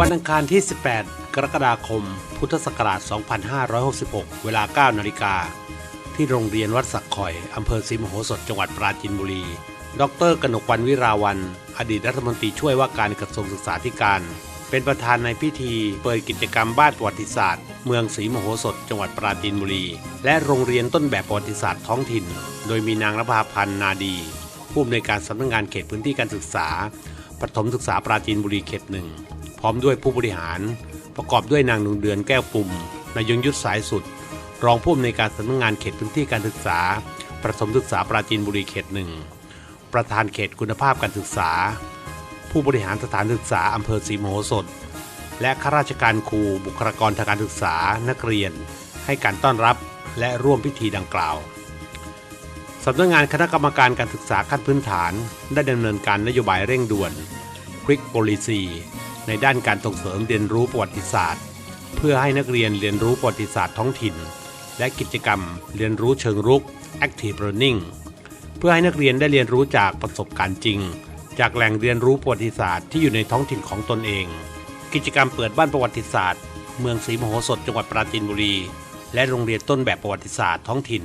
วันอังคารที่ 18 กรกฎาคม พุทธศักราช 2566 เวลา 9 นาฬิกา ที่โรงเรียนวัดสักคอย อำเภอศรีมโหสถ จังหวัดปราจีนบุรี ดรกนกวันวิราวัน อดีตรัฐมนตรีช่วยว่าการกระทรวงศึกษาธิการ เป็นประธานในพิธีเปิดกิจกรรมบ้านประวัติศาสตร์ เมืองศรีมโหสถ จังหวัดปราจีนบุรี และโรงเรียนต้นแบบประวัติศาสตร์ท้องถิ่น โดยมีนางรภาพันธ์นาดี ผู้อำนวยการสำนักงานเขตพื้นที่การศึกษาประถมศึกษาปราจีนบุรีเขตหนึ่ง ร้อมด้วยผู้บริหาร ประกอบด้วยนางดวงเดือนแก้วปุ่มนายยงยุทธสายสุด รองผู้อำนวยการสำนักงานเขตพื้นที่การศึกษา ประถมศึกษาปราจีนบุรีเขตหนึ่งประธานเขตคุณภาพการศึกษา ผู้บริหารสถานศึกษาอำเภอศรีมโหสถ และข้าราชการครูบุคลากรทางการศึกษานักเรียน ให้การต้อนรับและร่วมพิธีดังกล่าวสำนักงานคณะกรรมการการศึกษาขั้นพื้นฐาน ได้ดำเนินการนโยบายเร่งด่วน Quick Policy ในด้านการส่งเสริมเรียนรู้ประวัติศาสตร์ เพื่อให้นักเรียนเรียนรู้ประวัติศาสตร์ท้องถิ่น และกิจกรรมเรียนรู้เชิงรุก Active Learning เพื่อให้นักเรียนได้เรียนรู้จากประสบการณ์จริง จากแหล่งเรียนรู้ประวัติศาสตร์ที่อยู่ในท้องถิ่นของตนเอง กิจกรรมเปิดบ้านประวัติศาสตร์ เมืองศรีมโหสถจังหวัดปราจีนบุรี และโรงเรียนต้นแบบประวัติศาสตร์ท้องถิ่น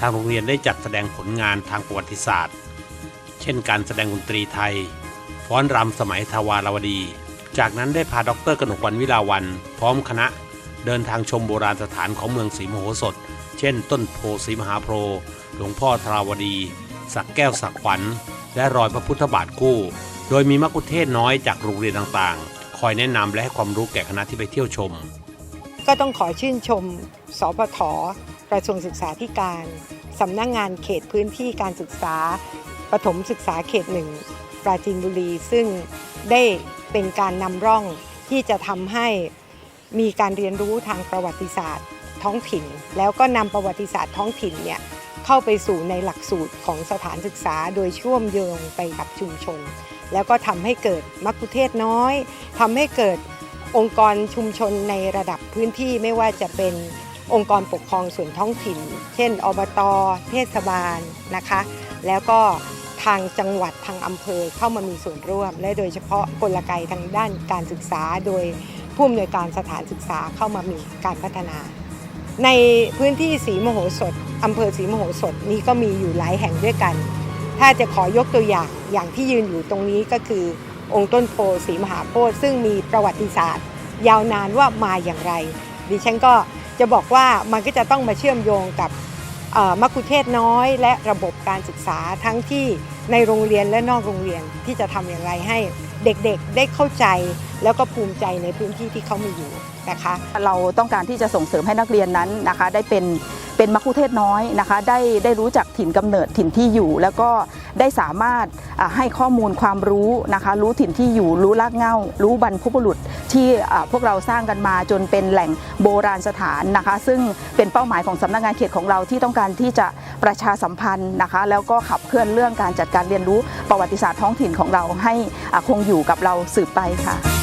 ทางโรงเรียนได้จัดแสดงผลงานทางประวัติศาสตร์ เช่น การแสดงดนตรีไทยฟ้อนรำสมัยทวารวดี จากนั้นได้พาดรกนกวันวิลาวัน พร้อมคณะเดินทางชมโบราณสถานของเมืองศรีมโหสถ เช่น ต้นโพศรีมหาโพธิ์หลวงพ่อทราวดี สักแก้วสักขวัญ และรอยพระพุทธบาทคู่ โดยมีมักคุเทศน้อยจากโรงเรียนต่างๆ คอยแนะนำและให้ความรู้แก่คณะที่ไปเที่ยวชม ก็ต้องขอชื่นชม สพทกระทรวงศึกษาธิการสำนักงงานเขตพื้นที่การศึกษาประถมศึกษาเขตหนึ่งปราจีนบุรีซึ่งได้ เป็นการนำร่องที่จะทำให้มีการเรียนรู้ทางประวัติศาสตร์ท้องถิ่น แล้วก็นำประวัติศาสตร์ท้องถิ่นเนี่ยเข้าไปสู่ในหลักสูตรของสถานศึกษา โดยเชื่อมโยงไปกับชุมชน แล้วก็ทำให้เกิดมักคุเทศน้อยทำให้เกิดองค์กรชุมชนในระดับพื้นที่ไม่ว่าจะเป็นองค์กรปกครองส่วนท้องถิ่น เช่น อบต เทศบาลนะคะ แล้วก็ ทางจังหวัดทางอำเภอเข้ามามีส่วนร่วม และโดยเฉพาะกลไกทางด้านการศึกษา โดยผู้อำนวยการสถานศึกษาเข้ามามีการพัฒนา ในพื้นที่สีมโหสถอำเภอสีมโหสถนี้ก็มีอยู่หลายแห่งด้วยกัน ถ้าจะขอยกตัวอย่างอย่างที่ยืนอยู่ตรงนี้ก็คือ องค์ต้นโพสีมหาโพธิ์ซึ่งมีประวัติศาสตร์ ยาวนานว่ามาอย่างไร ดิฉันก็จะบอกว่ามันก็จะต้องมาเชื่อมโยงกับ มัคคุเทศน้อย และระบบการศึกษาทั้งที่ในโรงเรียนและนอกโรงเรียนที่จะทำอย่างไรให้เด็กๆได้เข้าใจแล้วก็ภูมิใจในพื้นที่ที่เขามีอยู่นะคะเราต้องการที่จะส่งเสริมให้นักเรียนนั้นนะคะ ได้เป็นเป็นมัคคุเทศน้อยนะคะ ได้ได้รู้จักถิ่นกำเนิดถิ่นที่อยู่ แล้วก็ได้สามารถให้ข้อมูลความรู้นะคะ รู้ถิ่นที่อยู่ รู้รากเง้า รู้บรรพบุรุษ ที่พวกเราสร้างกันมาจนเป็นแหล่งโบราณสถานนะคะ ซึ่งเป็นเป้าหมายของสำนักงานเขตของเราที่ต้องการที่จะประชาสัมพันธ์นะคะ แล้วก็ขับเคลื่อนเรื่องการจัดการเรียนรู้ประวัติศาสตร์ท้องถิ่นของเราให้คงอยู่กับเราสืบไปค่ะ